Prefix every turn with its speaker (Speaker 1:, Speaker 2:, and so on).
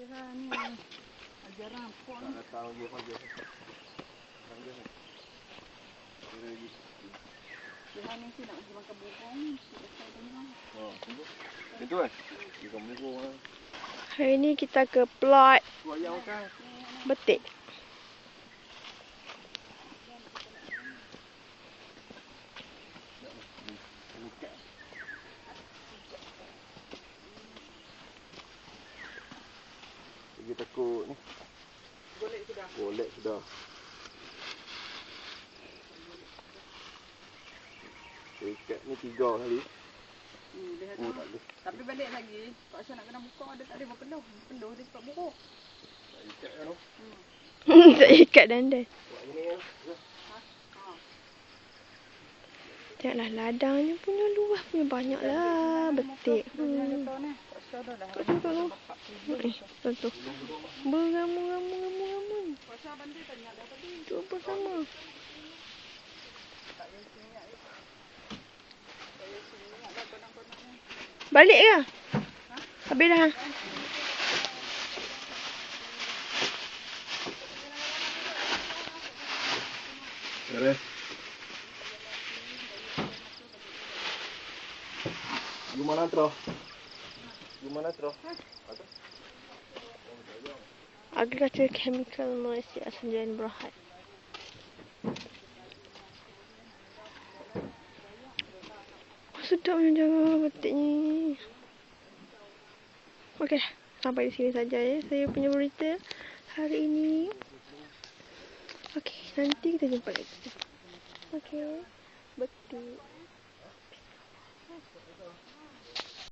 Speaker 1: Kira ni ajaran pun.
Speaker 2: Tak pagi. Pagi ni. Kira lagi.
Speaker 1: Kira ni si nak pergi makan burung. Tengah.
Speaker 2: Oh, tunggu. Itu kan? Kita burung lah.
Speaker 3: Hari ni kita ke plot
Speaker 2: kan?
Speaker 3: betik.
Speaker 2: Lagi takut ni.
Speaker 1: Golek sudah.
Speaker 2: Golek sudah. Ikat ni tiga kali.
Speaker 1: Hmm, dia
Speaker 2: tak boleh.
Speaker 1: Tapi balik lagi, Pak Syah nak kena buka, dia tak boleh berpeluh. Peluh dia cepat buruk.
Speaker 2: Tak ikat kan tu.
Speaker 3: tak ikat dandan. Tengoklah ladangnya punya luas punya banyak lah betik. Hmm. Kat tu, kat tu. Eh, tu tu. Beramu-ramu-ramu-ramu.
Speaker 1: Pak Syah bantu tanya dah tadi.
Speaker 3: Tu apa sama?
Speaker 1: Tak. Tak.
Speaker 3: Balik ke? Habis dah.
Speaker 2: Beres. Gimana terus? Gimana terus?
Speaker 3: Agriculture Chemical Malaysia Sanjayan Berhad. Sedapnya jaga betik ni. Okey, sampai di sini saja ya saya punya berita hari ini. Okey, nanti kita jumpa lagi. Okey.